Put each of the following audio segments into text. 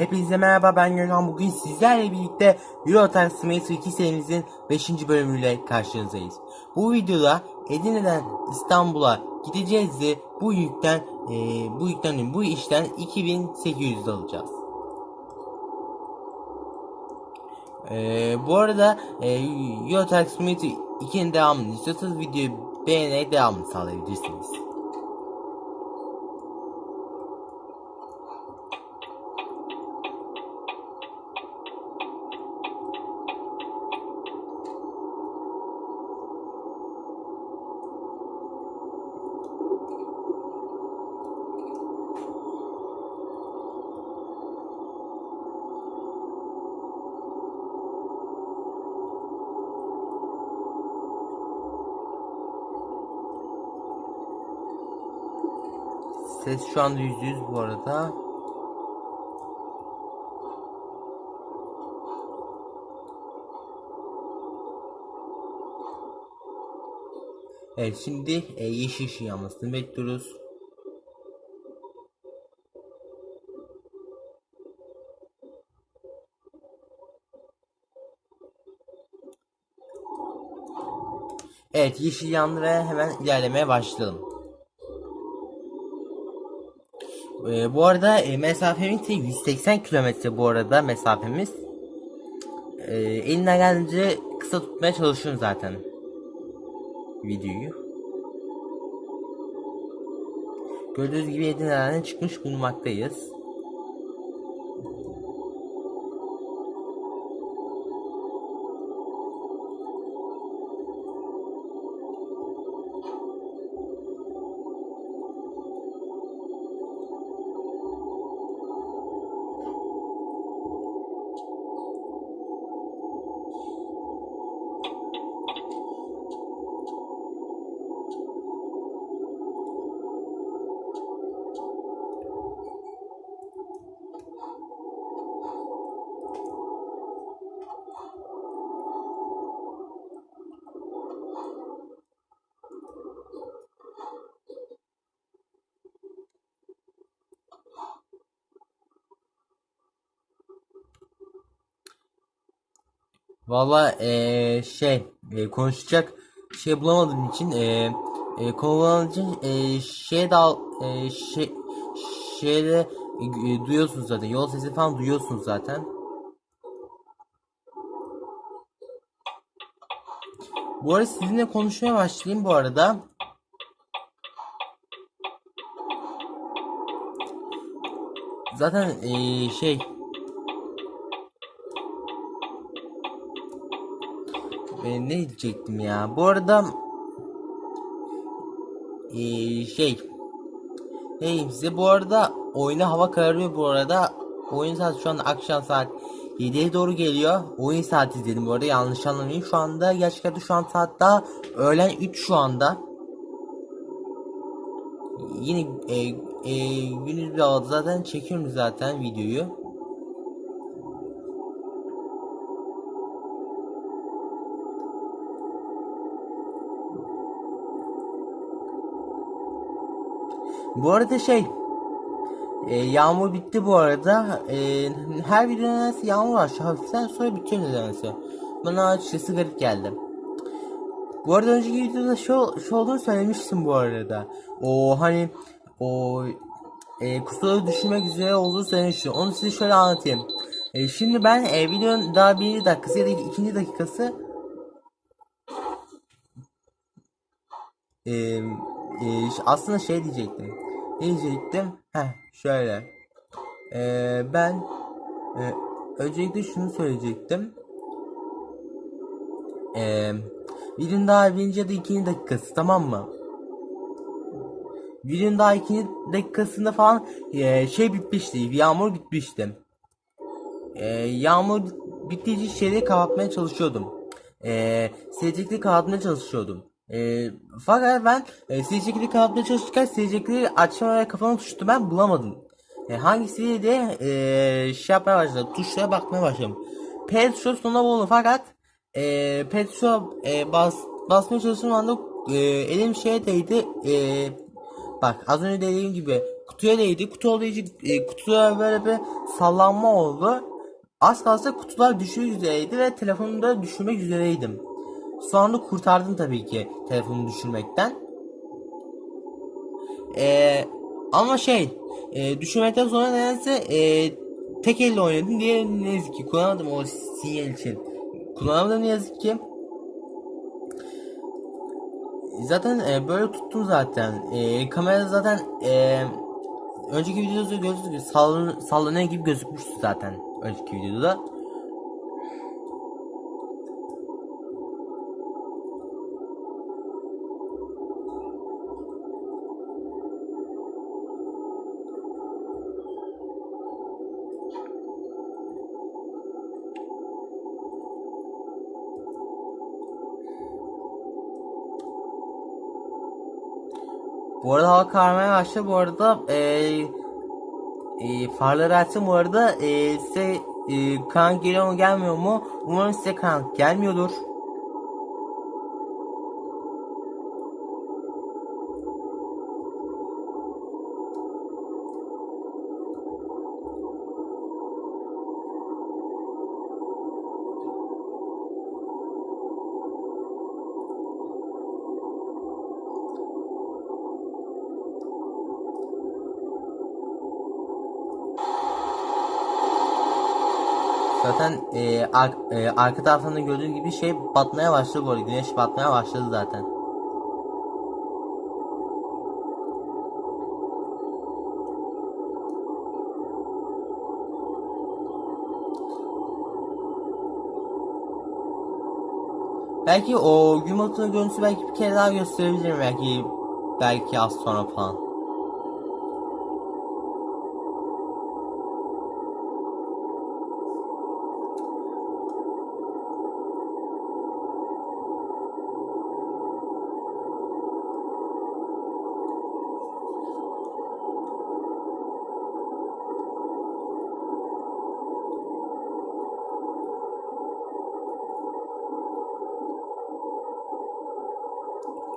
Hepinize merhaba ben Gökhan bugün sizlerle birlikte Euro Truck Simulator 2 serimizin 5. bölümüyle karşınızdayız. Bu videoda Edirne'den İstanbul'a gideceğiz ve bu yükten e, bu yükten bu işten 2800 alacağız. E, bu arada e, Euro Truck Simulator 2'nin devamını istiyorsanız videoyu beğenerek devamını sağlayabilirsiniz. Ses şu anda %100 bu arada. Evet şimdi e, yeşil ışığı yanmasını bekliyoruz. Evet yeşil yandı ve hemen ilerlemeye başlayalım. Ee, bu arada e, mesafemiz de 180 kilometre bu arada mesafemiz. Ee, elinden geldiğince kısa tutmaya çalışıyorum zaten videoyu. Gördüğünüz gibi Edirne'den çıkmış bulunmaktayız. Valla eee, şey eee, konuşacak şey bulamadığım için eee eee konulan için eee, şey dal eee, şey şeyde eee, duyuyorsunuz zaten yol sesi falan duyuyorsunuz zaten. Bu arada sizinle konuşmaya başlayayım bu arada. Zaten eee, şey Ben ne diyecektim ya? Bu arada eee, şey diyeyim size bu arada oyuna hava kararıyor bu arada. Oyun saat şu anda akşam saat 7'ye doğru geliyor. Oyun saati dedim bu arada yanlış anlamayın. Şu anda gerçekten şu an saat daha öğlen 3 şu anda. Yine e, e, havada zaten çekiyorum zaten videoyu. Bu arada şey e, yağmur bitti bu arada. E, her videonun arası yağmur var hafiften sonra bitiyor nedense. Bana açıkçası garip geldi. Bu arada önceki videoda şu, şu olduğunu söylemiştim bu arada. O hani o e, kusura düşürmek üzere olduğunu söylemiştim. Onu size şöyle anlatayım. E, şimdi ben e, videonun daha bir dakikası ya da ikinci dakikası e, e, aslında şey diyecektim. Diyecektim? Heh şöyle. E, ben e, öncelikle şunu söyleyecektim. E, videonun daha birinci ya da ikinci dakikası tamam mı? Videonun daha ikinci dakikasında falan e, şey bitmişti. Yağmur bitmişti. E, yağmur bittiği şeyleri kapatmaya çalışıyordum. E, silecekleri kapatmaya çalışıyordum. E, fakat ben e, silecekleri kapatmaya çalışırken silecekleri açma ve kapama tuşu ben bulamadım. E, hangisiyle de e, şey yapmaya başladım. Tuşlara bakmaya başladım. P tuşu sonuna buldum fakat e, P tuşuna e, bas, basmaya çalıştığım anda e, elim şeye değdi. E, bak az önce dediğim gibi kutuya değdi. Kutu olduğu için e, kutuya böyle bir sallanma oldu. Az kalsa kutular düşmek üzereydi ve telefonu da düşürmek üzereydim. Sonra da kurtardım tabii ki telefonu düşürmekten. Ee, ama şey e, düşürmekten sonra nedense e, tek elle oynadım. Diğer ne yazık ki kullanamadım o sinyal için. Kullanamadım ne yazık ki. Zaten e, böyle tuttum zaten. E, kamera zaten e, önceki videoda gördüğünüz gibi sallan, sallanıyor gibi gözükmüştü zaten önceki videoda. Bu arada hava kararmaya başladı. Bu arada e, e, farları açtım. Bu arada e, size e, karanlık geliyor mu gelmiyor mu? Umarım size karanlık gelmiyordur. Zaten e, ar- e, arka taraftan da gördüğünüz gibi şey batmaya başladı arada. Güneş batmaya başladı zaten. Belki o gün batımı görüntüsü belki bir kere daha gösterebilirim belki belki az sonra falan.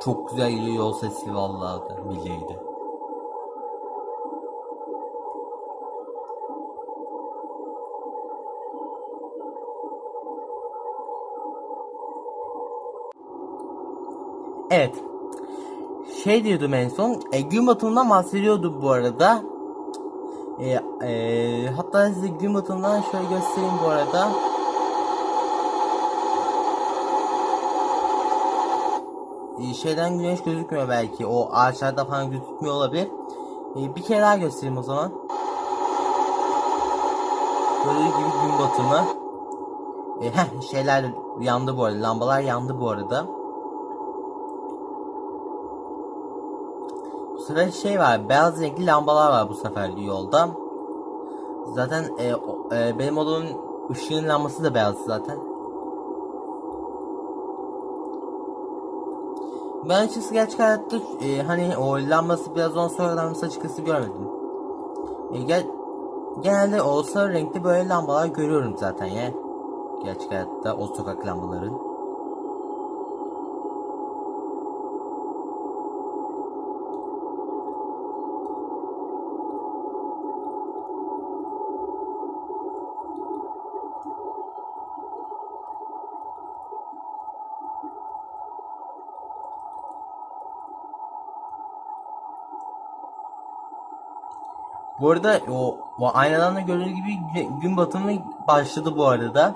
Çok güzel geliyor yol sesi vallahi da de. Evet. Şey diyordum en son. E, gün batımından bahsediyordu bu arada. E, e, hatta size gün batımından şöyle göstereyim bu arada. E, şeyden güneş gözükmüyor belki. O ağaçlarda falan gözükmüyor olabilir. E, bir kere daha göstereyim o zaman. Gördüğünüz gibi gün batımı. E, heh, şeyler yandı bu arada. Lambalar yandı bu arada. Bu sefer şey var. Beyaz renkli lambalar var bu sefer yolda. Zaten e, o- e, benim odamın ışığın lambası da beyaz zaten. Ben açıkçası gerçek hayatta e, hani o lambası biraz ondan sonra lambası açıkçası görmedim. E, gel, genelde o sarı renkli böyle lambalar görüyorum zaten ya. Gerçek hayatta o sokak lambaların. Bu arada o, o aynadan da gördüğünüz gibi gün batımı başladı bu arada.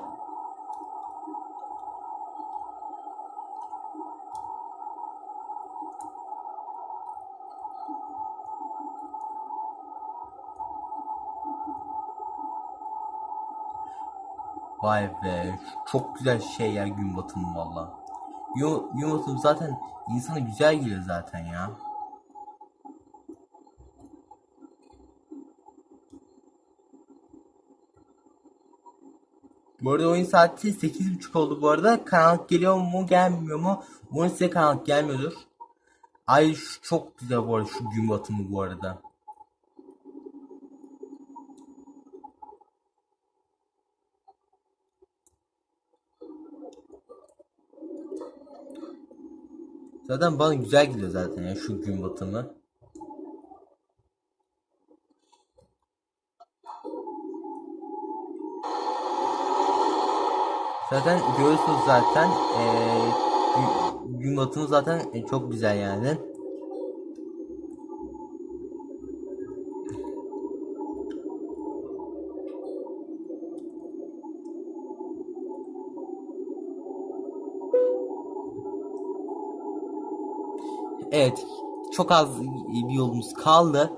Vay be çok güzel şey ya gün batımı valla. Gün, gün batımı zaten insana güzel geliyor zaten ya. Bu arada oyun saati 8.30 oldu bu arada. Karanlık geliyor mu gelmiyor mu? Umarım size karanlık gelmiyordur. Ay şu çok güzel bu arada şu gün batımı bu arada. Zaten bana güzel geliyor zaten ya şu gün batımı. Zaten görüyorsunuz zaten gün- gün batımı zaten e, çok güzel yani. Evet, çok az bir yolumuz kaldı.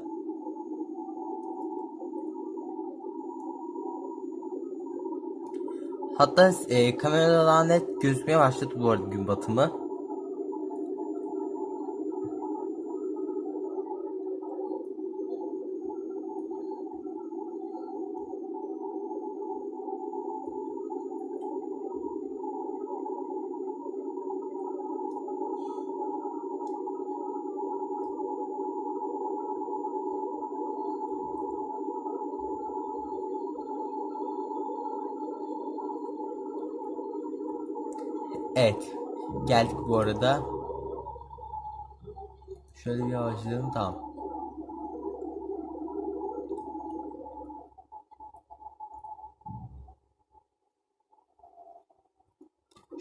Hatta e, kameradan net gözükmeye başladı bu arada gün batımı. Evet. Geldik bu arada. Şöyle bir yavaşlayalım tamam.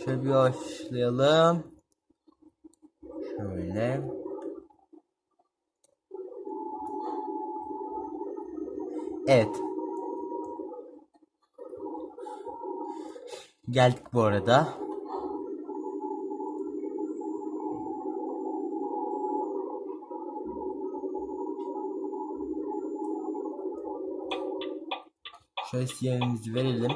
Şöyle bir yavaşlayalım. Şöyle. Evet. Geldik bu arada. Şöyle sinyalimizi verelim.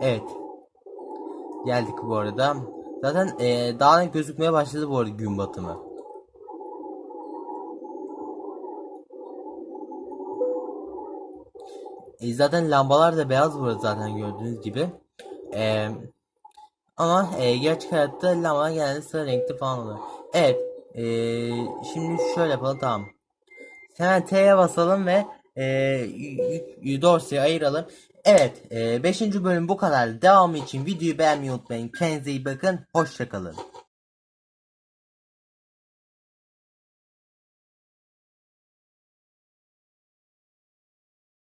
Evet. Geldik bu arada. Zaten eee daha gözükmeye başladı bu arada gün batımı. E, zaten lambalar da beyaz burada zaten gördüğünüz gibi. E, ama e, gerçek hayatta lambalar genelde sarı renkli falan oluyor. Evet. e, şimdi şöyle yapalım tamam. Hemen T'ye basalım ve e, dosyayı ayıralım. Evet. 5. bölüm bu kadar. Devamı için videoyu beğenmeyi unutmayın. Kendinize iyi bakın. Hoşçakalın.